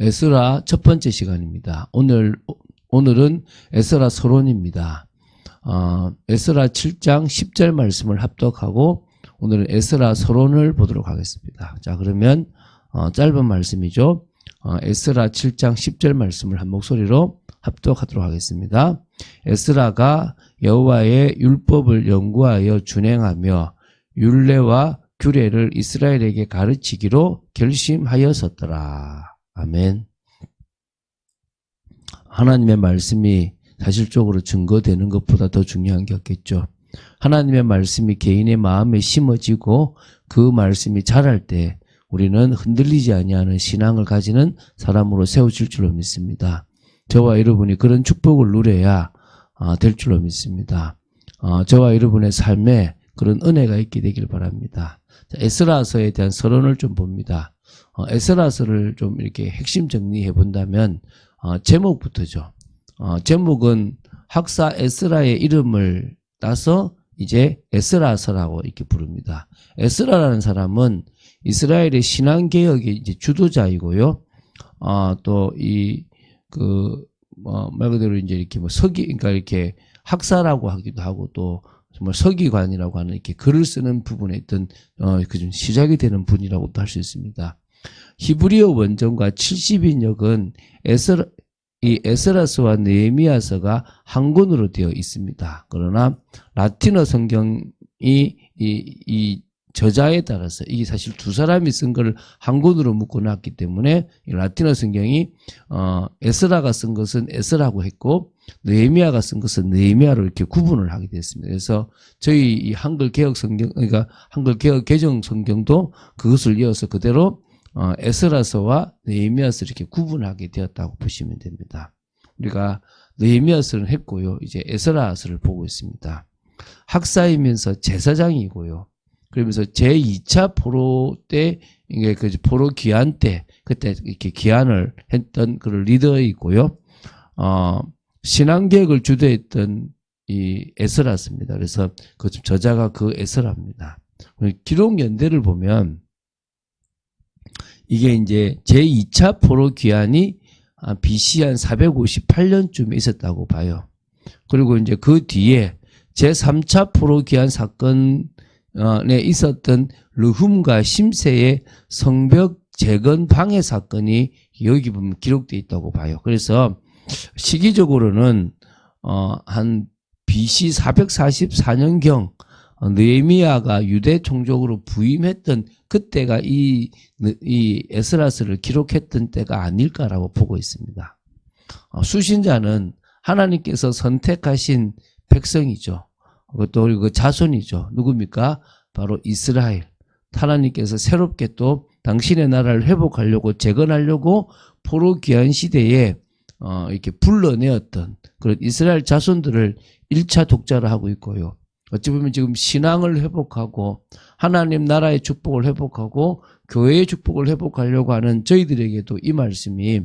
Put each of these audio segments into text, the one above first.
에스라 첫 번째 시간입니다. 오늘 오늘은 에스라 서론입니다. 어, 에스라 7장 10절 말씀을 합독하고 오늘은 에스라 서론을 보도록 하겠습니다. 자 그러면 어, 짧은 말씀이죠. 어, 에스라 7장 10절 말씀을 한 목소리로 합독하도록 하겠습니다. 에스라가 여호와의 율법을 연구하여 준행하며 율례와 규례를 이스라엘에게 가르치기로 결심하였었더라. 아멘. 하나님의 말씀이 사실적으로 증거되는 것보다 더 중요한 게 없겠죠. 하나님의 말씀이 개인의 마음에 심어지고 그 말씀이 자랄 때 우리는 흔들리지 아니하는 신앙을 가지는 사람으로 세워질 줄로 믿습니다. 저와 여러분이 그런 축복을 누려야 아, 될 줄로 믿습니다. 어, 저와 여러분의 삶에 그런 은혜가 있게 되길 바랍니다. 자, 에스라서에 대한 서론을 좀 봅니다. 어, 에스라서를 좀 이렇게 핵심 정리해 본다면 어, 제목부터죠. 어, 제목은 학사 에스라의 이름을 따서 이제 에스라서라고 이렇게 부릅니다. 에스라라는 사람은 이스라엘의 신앙 개혁의 이제 주도자이고요. 어, 또이 그 뭐, 말 그대로 이제 이렇게 뭐 서기, 그러니까 이렇게 학사라고 하기도 하고 또 정말 서기관이라고 하는 이렇게 글을 쓰는 부분에 있던, 어, 그 좀 시작이 되는 분이라고도 할 수 있습니다. 히브리어 원전과 70인역은 에스라, 이 에스라스와 네미아서가 한 권으로 되어 있습니다. 그러나 라틴어 성경이 이, 이 저자에 따라서 이게 사실 두 사람이 쓴 걸 한 권으로 묶어놨기 때문에 라틴어 성경이 어, 에스라가 쓴 것은 에스라고 했고 느헤미야가 쓴 것은 느헤미야로 이렇게 구분을 하게 됐습니다. 그래서 저희 이 한글 개혁 성경 그러니까 한글 개혁 개정 성경도 그것을 이어서 그대로 어, 에스라서와 느헤미야서 이렇게 구분하게 되었다고 보시면 됩니다. 우리가 느헤미야서는 했고요. 이제 에스라서를 보고 있습니다. 학사이면서 제사장이고요. 그러면서 제2차 포로 때, 이게 그 포로 귀환 때, 그때 이렇게 귀환을 했던 그 리더이고요. 어, 신앙개혁을 주도했던 이 에스라스입니다. 그래서 그 저자가 그 에스라입니다. 기록 연대를 보면 이게 이제 제2차 포로 귀환이 BC 한 458년쯤에 있었다고 봐요. 그리고 이제 그 뒤에 제3차 포로 귀환 사건 에 있었던 르훔과 심세의 성벽 재건 방해 사건이 여기 보면 기록되어 있다고 봐요. 그래서 시기적으로는 어 한 BC 444년경 느에미아가 유대 총독으로 부임했던 그때가 이, 이 에스라스를 기록했던 때가 아닐까라고 보고 있습니다. 어, 수신자는 하나님께서 선택하신 백성이죠. 그것도 그 자손이죠. 누굽니까? 바로 이스라엘. 하나님께서 새롭게 또 당신의 나라를 회복하려고 재건하려고 포로 귀한 시대에 어, 이렇게 불러내었던 그런 이스라엘 자손들을 1차 독자로 하고 있고요. 어찌 보면 지금 신앙을 회복하고 하나님 나라의 축복을 회복하고 교회의 축복을 회복하려고 하는 저희들에게도 이 말씀이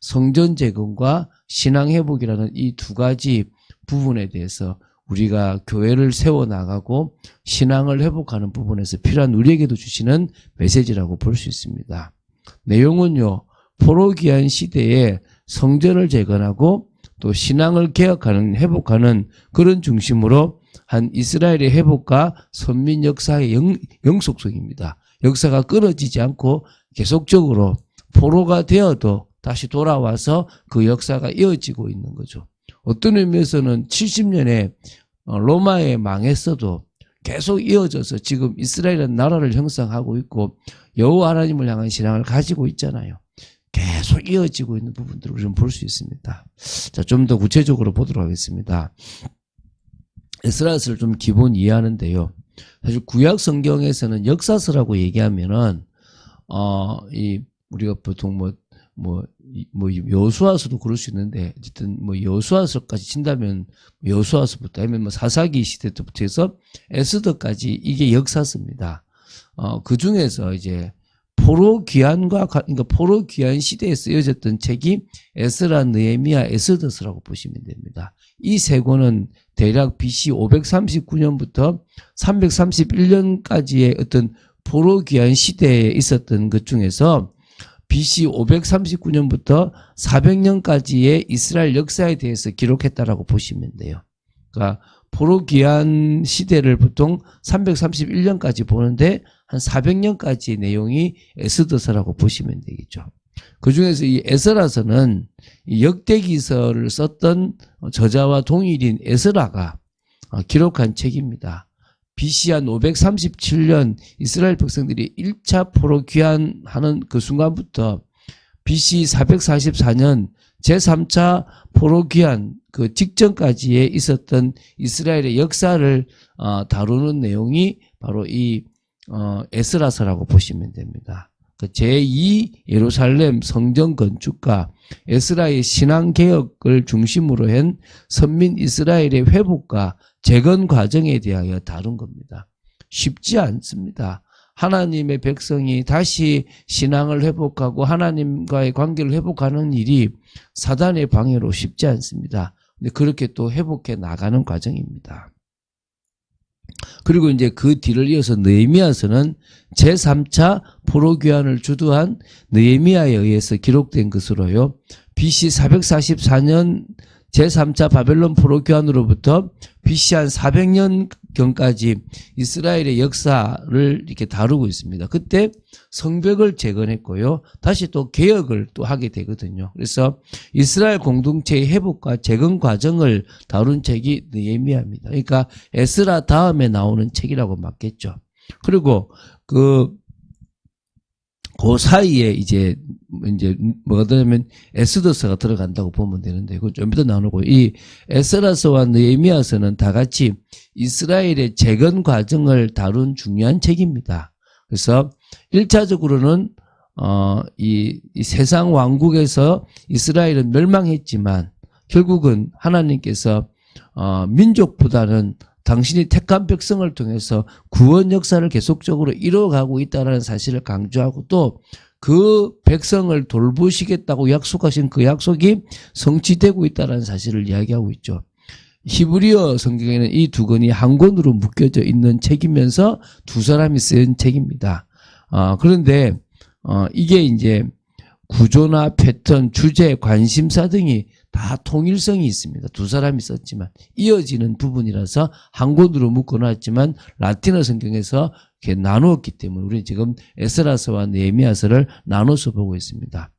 성전 재건과 신앙 회복이라는 이 두 가지 부분에 대해서 우리가 교회를 세워나가고 신앙을 회복하는 부분에서 필요한 우리에게도 주시는 메시지라고 볼 수 있습니다. 내용은요, 포로기한 시대에 성전을 재건하고 또 신앙을 개혁하는, 회복하는 그런 중심으로 한 이스라엘의 회복과 선민 역사의 영, 영속성입니다. 역사가 끊어지지 않고 계속적으로 포로가 되어도 다시 돌아와서 그 역사가 이어지고 있는 거죠. 어떤 의미에서는 70년에 어, 로마에 망했어도 계속 이어져서 지금 이스라엘은 나라를 형성하고 있고 여호와 하나님을 향한 신앙을 가지고 있잖아요. 계속 이어지고 있는 부분들을 우리는 볼 수 있습니다. 자, 좀 더 구체적으로 보도록 하겠습니다. 에스라스를 좀 기본 이해하는데요. 사실 구약 성경에서는 역사서라고 얘기하면은 어이 우리가 보통 뭐뭐 뭐, 뭐 여수와서도 그럴 수 있는데 어쨌든 뭐 여수와서까지 친다면 여수와서부터 아니면 뭐 사사기 시대부터 해서 에스더까지 이게 역사서입니다. 어, 그 중에서 이제 포로 귀환과 그러니까 포로 귀환 시대에 쓰여졌던 책이 에스라, 느헤미야, 에스더스라고 보시면 됩니다. 이 세 권은 대략 BC 539년부터 331년까지의 어떤 포로 귀환 시대에 있었던 것 중에서 BC 539년부터 400년까지의 이스라엘 역사에 대해서 기록했다라고 보시면 돼요. 그러니까 포로 귀환 시대를 보통 331년까지 보는데 한 400년까지의 내용이 에스더서라고 보시면 되겠죠. 그 중에서 이 에스라서는 이 역대기서를 썼던 저자와 동일인 에스라가 어, 기록한 책입니다. BC 한 537년 이스라엘 백성들이 1차 포로 귀환하는 그 순간부터 BC 444년 제3차 포로 귀환 그 직전까지에 있었던 이스라엘의 역사를 어, 다루는 내용이 바로 이 어, 에스라서라고 보시면 됩니다. 그 제2 예루살렘 성전 건축과 에스라의 신앙 개혁을 중심으로 한 선민 이스라엘의 회복과 재건 과정에 대하여 다룬 겁니다. 쉽지 않습니다. 하나님의 백성이 다시 신앙을 회복하고 하나님과의 관계를 회복하는 일이 사단의 방해로 쉽지 않습니다. 근데 그렇게 또 회복해 나가는 과정입니다. 그리고 이제 그 뒤를 이어서 느헤미야서는 제3차 포로 귀환을 주도한 느헤미야에 의해서 기록된 것으로요. BC 444년 제3차 바벨론 포로 귀환으로부터 BC 한 400년 경까지 이스라엘의 역사를 이렇게 다루고 있습니다. 그때 성벽을 재건했고요. 다시 또 개혁을 또 하게 되거든요. 그래서 이스라엘 공동체의 회복과 재건 과정을 다룬 책이 느헤미야입니다. 그러니까 에스라 다음에 나오는 책이라고 맞겠죠. 그리고 그, 그 사이에 이제, 이제 뭐가 되냐면 에스더서가 들어간다고 보면 되는데, 그건 좀 이따 나누고, 이 에스라서와 느헤미야서는 다 같이 이스라엘의 재건 과정을 다룬 중요한 책입니다. 그래서 1차적으로는 어, 이, 이 세상 왕국에서 이스라엘은 멸망했지만 결국은 하나님께서 어, 민족보다는 당신이 택한 백성을 통해서 구원 역사를 계속적으로 이뤄가고 있다는 사실을 강조하고 또 그 백성을 돌보시겠다고 약속하신 그 약속이 성취되고 있다는 사실을 이야기하고 있죠. 히브리어 성경에는 이 두 권이 한 권으로 묶여져 있는 책이면서 두 사람이 쓴 책입니다. 어, 그런데 어, 이게 이제 구조나 패턴, 주제, 관심사 등이 다 통일성이 있습니다. 두 사람이 썼지만 이어지는 부분이라서 한 권으로 묶어놨지만 라틴어 성경에서 이렇게 나누었기 때문에 우리는 지금 에스라서와 네미아서를 나눠서 보고 있습니다.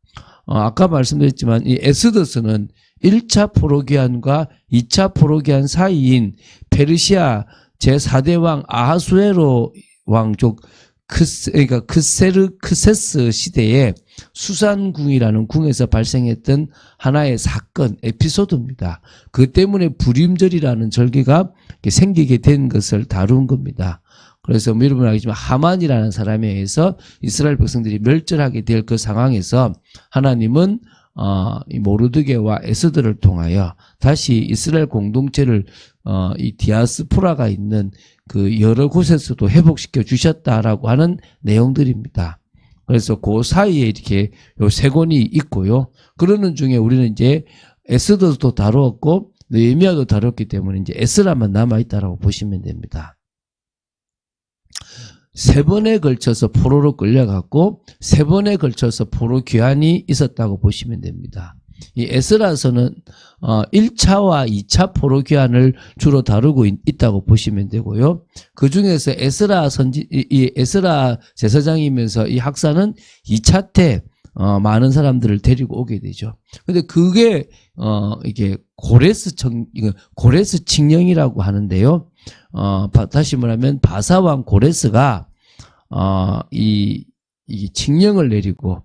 어, 아까 말씀드렸지만 이 에스더스는 1차 포로기한과 2차 포로기한 사이인 페르시아 제4대 왕 아하수에로 왕족 크세, 그러니까 크세르 크세스 시대에 수산궁이라는 궁에서 발생했던 하나의 사건, 에피소드입니다. 그 때문에 불임절이라는 이렇게 생기게 된 것을 다룬 겁니다. 그래서 뭐 여러분 알겠지만 하만이라는 사람에 의해서 이스라엘 백성들이 멸절하게 될 그 상황에서 하나님은 어, 이 모르드게와 에스더를 통하여 다시 이스라엘 공동체를 어, 이 디아스포라가 있는 그 여러 곳에서도 회복시켜 주셨다라고 하는 내용들입니다. 그래서 그 사이에 이렇게 요 세 권이 있고요. 그러는 중에 우리는 이제 에스더도 다루었고 느헤미야도 다뤘기 때문에 이제 에스라만 남아 있다라고 보시면 됩니다. 세 번에 걸쳐서 포로로 끌려갔고 세 번에 걸쳐서 포로 귀환이 있었다고 보시면 됩니다. 이 에스라서는 어 1차와 2차 포로 귀환을 주로 다루고 있, 다고 보시면 되고요. 그 중에서 에스라 선지 이, 이 에스라 제사장이면서 이 학사는 2차 때 어, 많은 사람들을 데리고 오게 되죠. 근데 그게 어 이게 고레스 청 이거 고레스 칙령이라고 하는데요. 어 바, 다시 말하면 바사왕 고레스가 어이 이 칙령을 내리고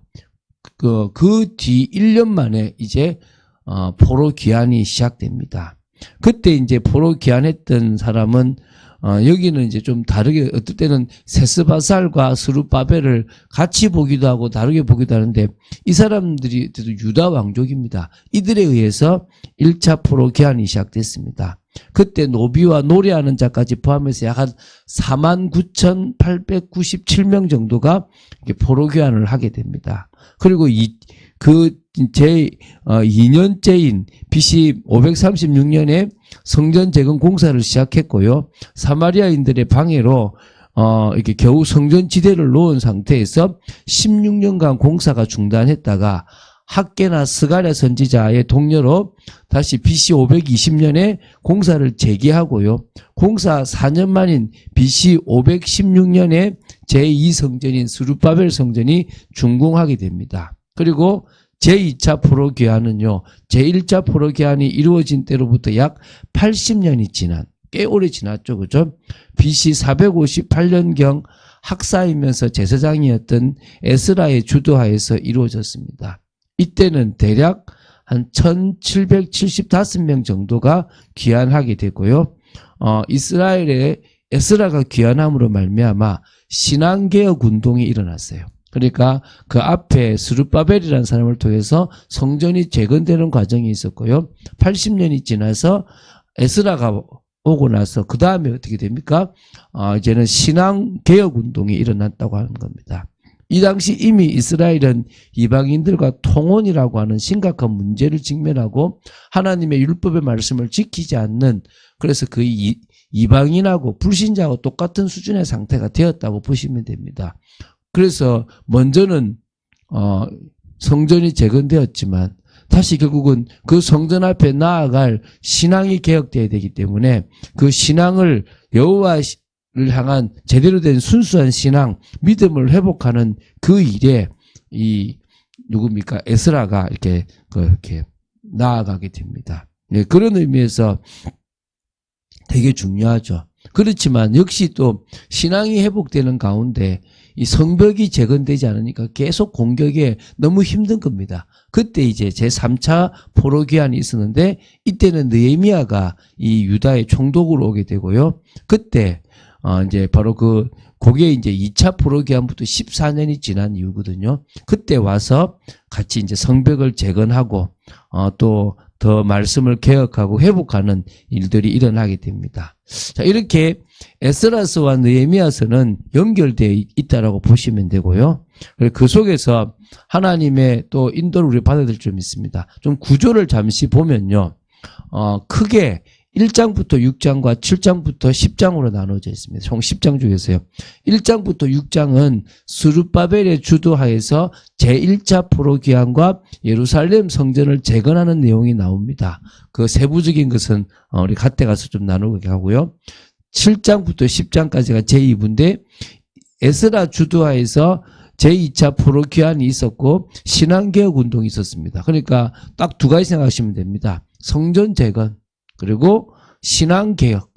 그, 그 뒤 1년 만에 이제, 어, 포로 귀환이 시작됩니다. 그때 이제 포로 귀환했던 사람은, 어, 여기는 이제 좀 다르게, 어떨 때는 세스바살과 스루바벨을 같이 보기도 하고 다르게 보기도 하는데, 이 사람들이 유다 왕족입니다. 이들에 의해서 1차 포로 귀환이 시작됐습니다. 그때 노비와 노래하는 자까지 포함해서 약 한 49,897명 정도가 포로 귀환을 하게 됩니다. 그리고 이, 그, 제, 어, 2년째인 BC 536년에 성전 재건 공사를 시작했고요. 사마리아인들의 방해로, 어, 이렇게 겨우 성전 지대를 놓은 상태에서 16년간 공사가 중단했다가 학계나 스가랴 선지자의 동료로 다시 BC 520년에 공사를 재개하고요. 공사 4년 만인 BC 516년에 제2성전인 스루바벨 성전이 준공하게 됩니다. 그리고 제2차 포로 귀환은요. 제1차 포로 귀환이 이루어진 때로부터 약 80년이 지난 꽤 오래 지났죠. 그죠? BC 458년경 학사이면서 제사장이었던 에스라의 주도하에서 이루어졌습니다. 이때는 대략 한 1775명 정도가 귀환하게 되고요. 어, 이스라엘의 에스라가 귀환함으로 말미암아 신앙개혁 운동이 일어났어요. 그러니까 그 앞에 스루바벨이라는 사람을 통해서 성전이 재건되는 과정이 있었고요. 80년이 지나서 에스라가 오고 나서 그 다음에 어떻게 됩니까? 어, 이제는 신앙 개혁 운동이 일어났다고 하는 겁니다. 이 당시 이미 이스라엘은 이방인들과 통혼이라고 하는 심각한 문제를 직면하고 하나님의 율법의 말씀을 지키지 않는 그래서 그 이, 이방인하고 불신자하고 똑같은 수준의 상태가 되었다고 보시면 됩니다. 그래서 먼저는 어, 성전이 재건되었지만 다시 결국은 그 성전 앞에 나아갈 신앙이 개혁돼야 되기 때문에 그 신앙을 여호와를 향한 제대로 된 순수한 신앙, 믿음을 회복하는 그 일에 이 누굽니까 에스라가 이렇게 그 이렇게 나아가게 됩니다. 네, 그런 의미에서 되게 중요하죠. 그렇지만 역시 또 신앙이 회복되는 가운데 이 성벽이 재건되지 않으니까 계속 공격에 너무 힘든 겁니다. 그때 이제 제3차 포로 귀환이 있었는데 이때는 느헤미야가 이 유다의 총독으로 오게 되고요. 그때 어 이제 바로 그 그게 이제 2차 포로 귀환부터 14년이 지난 이후거든요. 그때 와서 같이 이제 성벽을 재건하고 어 또 더 말씀을 개혁하고 회복하는 일들이 일어나게 됩니다. 자, 이렇게 에스라스와 느헤미야서는 연결되어 있다라고 보시면 되고요. 그 속에서 하나님의 또 인도를 우리 받아야 될 점이 있습니다. 좀 구조를 잠시 보면요. 어, 크게 1장부터 6장과 7장부터 10장으로 나눠져 있습니다. 총 10장 중에서요. 1장부터 6장은 수르바벨의 주도하에서 제1차 포로 귀환과 예루살렘 성전을 재건하는 내용이 나옵니다. 그 세부적인 것은 어, 우리 갓대 가서 좀 나누게 하고요. 7장부터 10장까지가 제2부인데 에스라 주도하에서 제2차 포로 귀환이 있었고 신앙개혁 운동이 있었습니다. 그러니까 딱 두 가지 생각하시면 됩니다. 성전 재건 그리고 신앙 개혁,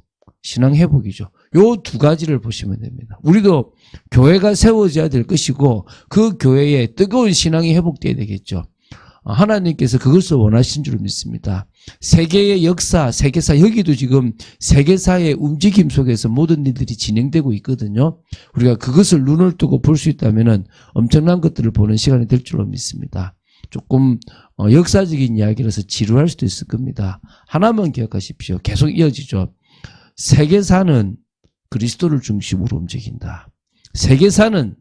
신앙 회복이죠. 요 두 가지를 보시면 됩니다. 우리도 교회가 세워져야 될 것이고 그 교회에 뜨거운 신앙이 회복돼야 되겠죠. 어, 하나님께서 그것을 원하신 줄 믿습니다. 세계의 역사, 세계사 여기도 지금 세계사의 움직임 속에서 모든 일들이 진행되고 있거든요. 우리가 그것을 눈을 뜨고 볼 수 있다면 엄청난 것들을 보는 시간이 될 줄로 믿습니다. 조금 어, 역사적인 이야기라서 지루할 수도 있을 겁니다. 하나만 기억하십시오. 계속 이어지죠. 세계사는 그리스도를 중심으로 움직인다. 세계사는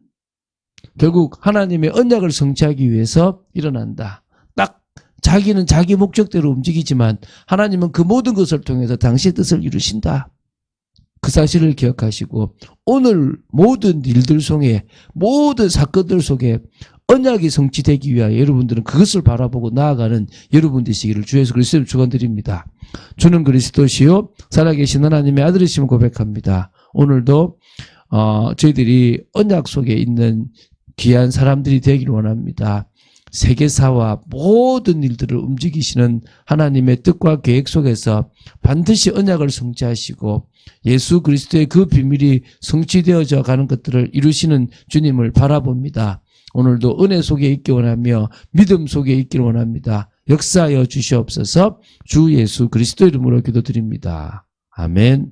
결국 하나님의 언약을 성취하기 위해서 일어난다. 딱 자기는 자기 목적대로 움직이지만 하나님은 그 모든 것을 통해서 당시의 뜻을 이루신다. 그 사실을 기억하시고 오늘 모든 일들 속에 모든 사건들 속에 언약이 성취되기 위하여 여러분들은 그것을 바라보고 나아가는 여러분 되시기를 주에서 그리스도를 축원드립니다. 주는 그리스도시요 살아계신 하나님의 아들이심을 고백합니다. 오늘도 어, 저희들이 언약 속에 있는 귀한 사람들이 되기를 원합니다. 세계사와 모든 일들을 움직이시는 하나님의 뜻과 계획 속에서 반드시 언약을 성취하시고 예수 그리스도의 그 비밀이 성취되어져 가는 것들을 이루시는 주님을 바라봅니다. 오늘도 은혜 속에 있기 원하며 믿음 속에 있기를 원합니다. 역사하여 주시옵소서 주 예수 그리스도 이름으로 기도드립니다. 아멘.